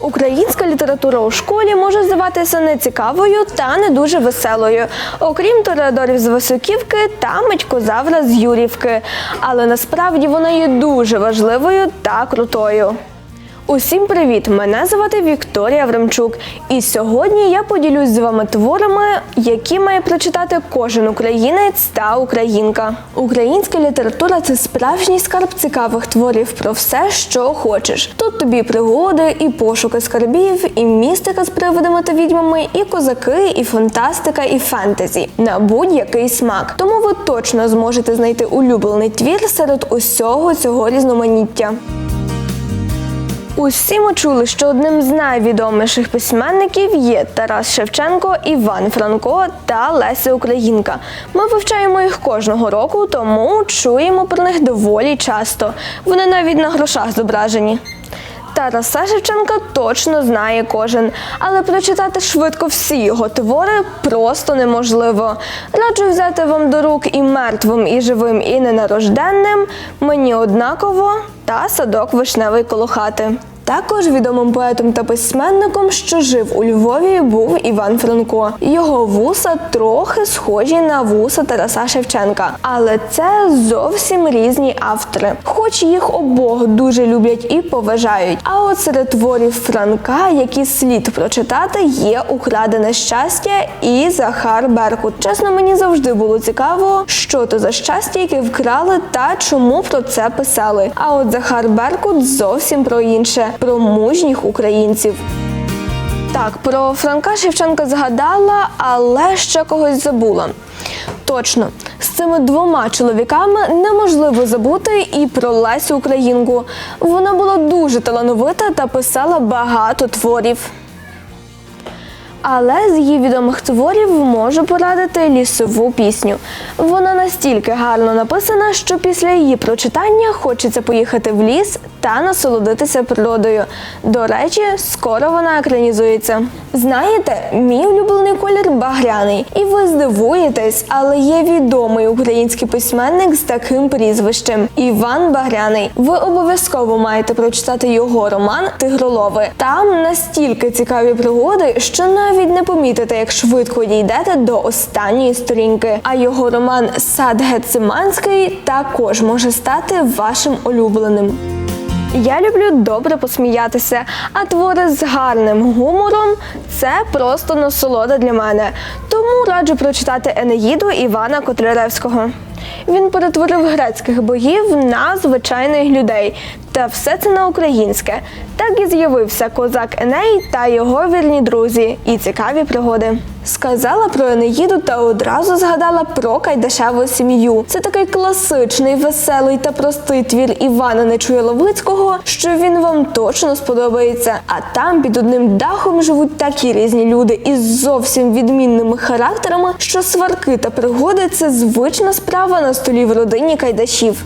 Українська література у школі може здаватися нецікавою та не дуже веселою, окрім Тореадорів з Високівки та Митькозавра з Юрівки. Але насправді вона є дуже важливою та крутою. Усім привіт! Мене звати Вікторія Времчук, і сьогодні я поділюсь з вами творами, які має прочитати кожен українець та українка. Українська література це справжній скарб цікавих творів про все, що хочеш. Тут тобі пригоди, і пошуки скарбів, і містика з привидами та відьмами, і козаки, і фантастика, і фентезі на будь-який смак. Тому ви точно зможете знайти улюблений твір серед усього цього різноманіття. Усі ми чули, що одним з найвідоміших письменників є Тарас Шевченко, Іван Франко та Леся Українка. Ми вивчаємо їх кожного року, тому чуємо про них доволі часто. Вони навіть на грошах зображені. Тараса Шевченка точно знає кожен, але прочитати швидко всі його твори просто неможливо. Раджу взяти вам до рук і мертвим, і живим, і ненарожденним, мені однаково та садок вишневий коло хати. Також відомим поетом та письменником, що жив у Львові, був Іван Франко. Його вуса трохи схожі на вуса Тараса Шевченка, але це зовсім різні автори, хоч їх обох дуже люблять і поважають. А от серед творів Франка, які слід прочитати, є Украдене щастя і Захар Беркут. Чесно, мені завжди було цікаво, що то за щастя, яке вкрали та чому про це писали. А от Захар Беркут зовсім про інше про мужніх українців. Так, про Франка Шевченка згадала, але ще когось забула. Точно, з цими двома чоловіками неможливо забути і про Лесю Українку. Вона була дуже талановита та писала багато творів. Але з її відомих творів можу порадити лісову пісню. Вона настільки гарно написана, що після її прочитання хочеться поїхати в ліс та насолодитися природою. До речі, скоро вона екранізується. Знаєте, мій багряний, і ви здивуєтесь, але є відомий український письменник з таким прізвищем Іван Багряний. Ви обов'язково маєте прочитати його роман Тигролови. Там настільки цікаві пригоди, що навіть не помітите, як швидко дійдете до останньої сторінки. А його роман Сад Гециманський також може стати вашим улюбленим. Я люблю добре посміятися, а твори з гарним гумором це просто насолода для мене. Тому раджу прочитати Енеїду Івана Котляревського. Він перетворив грецьких богів на звичайних людей, та все це на українське. Так і з'явився козак Еней та його вірні друзі і цікаві пригоди. Сказала про Енеїду та одразу згадала про Кайдашеву сім'ю. Це такий класичний, веселий та простий твір Івана Нечуя-Ловицького, що він вам точно сподобається. А там під одним дахом живуть такі різні люди із зовсім відмінними характерами, що сварки та пригоди це звична справа на столі в родині Кайдашів.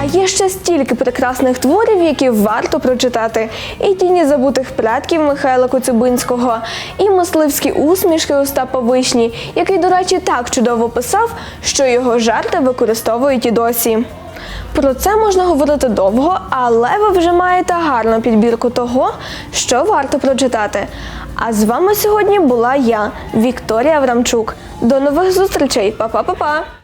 А є ще стільки прекрасних творів, які варто прочитати. І тіні забутих предків Михайла Коцюбинського, і мисливські усмішки Остапа Вишні, який, до речі, так чудово писав, що його жарти використовують і досі. Про це можна говорити довго, але ви вже маєте гарну підбірку того, що варто прочитати. А з вами сьогодні була я, Вікторія Аврамчук. До нових зустрічей, Па-па-па-па!